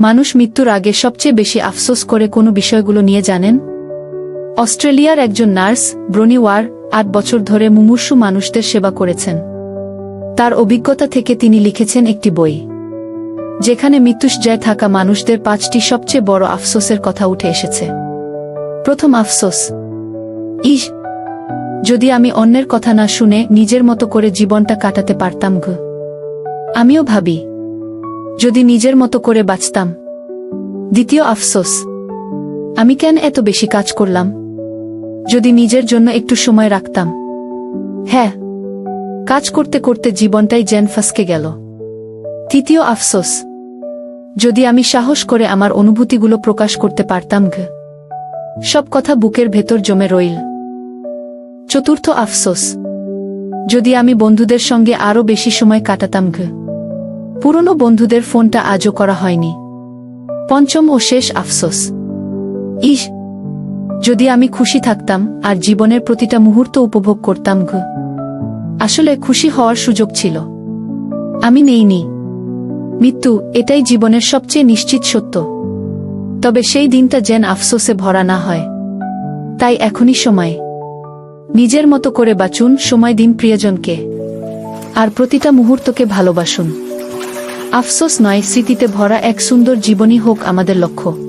মানুষ মৃত্যুর আগে সবচেয়ে বেশি আফসোস করে কোনো বিষয়গুলো নিয়ে জানেন? অস্ট্রেলিয়ার একজন নার্স, ব্রনি ওয়ার, আট বছর ধরে মুমূর্ষু মানুষদের সেবা করেছেন। তার অভিজ্ঞতা থেকে তিনি লিখেছেন একটি বই। যেখানে মৃত্যুসজ্জায় থাকা মানুষদের পাঁচটি সবচেয়ে বড় আফসোসের কথা উঠে এসেছে। প্রথম আফসোস। ইস, যদি আমি অন্যের কথা না শুনে নিজের মতো করে জীবনটা কাটাতে পারতাম গো আমিও ভাবি যদি নিজের মতো করে বাঁচতাম। দ্বিতীয়, আফসোস। আমি কেন এত বেশি কাজ করলাম? যদি নিজের জন্য একটু সময় রাখতাম। হ্যাঁ কাজ করতে করতে জীবনটাই জেন ফাঁসকে গেল। তৃতীয়, আফসোস। যদি আমি সাহস করে আমার অনুভূতিগুলো প্রকাশ করতে পারতাম ঘ। সব কথা বুকের ভেতর জমে রইল। চতুর্থ, আফসোস। যদি আমি বন্ধুদের সঙ্গে আরও বেশি সময় কাটাতাম ঘ। পুরনো বন্ধুদের ফোনটা আজও করা হয়নি। পঞ্চম ও শেষ আফসোস। ইস, যদি আমি খুশি থাকতাম আর জীবনের প্রতিটা মুহূর্ত উপভোগ করতাম ঘ। আসলে খুশি হওয়ার সুযোগ ছিল। আমি নেইনি। মৃত্যু, এটাই জীবনের সবচেয়ে নিশ্চিত সত্য। তবে সেই দিনটা যেন আফসোসে ভরা না হয়। তাই এখনই সময়। নিজের মতো করে বাঁচুন, সময় দিন প্রিয়জনকে। আর প্রতিটা মুহূর্তকে ভালোবাসুন। আফসোস নয় স্মৃতিতে ভরা এক সুন্দর জীবনই হোক আমাদের লক্ষ্য।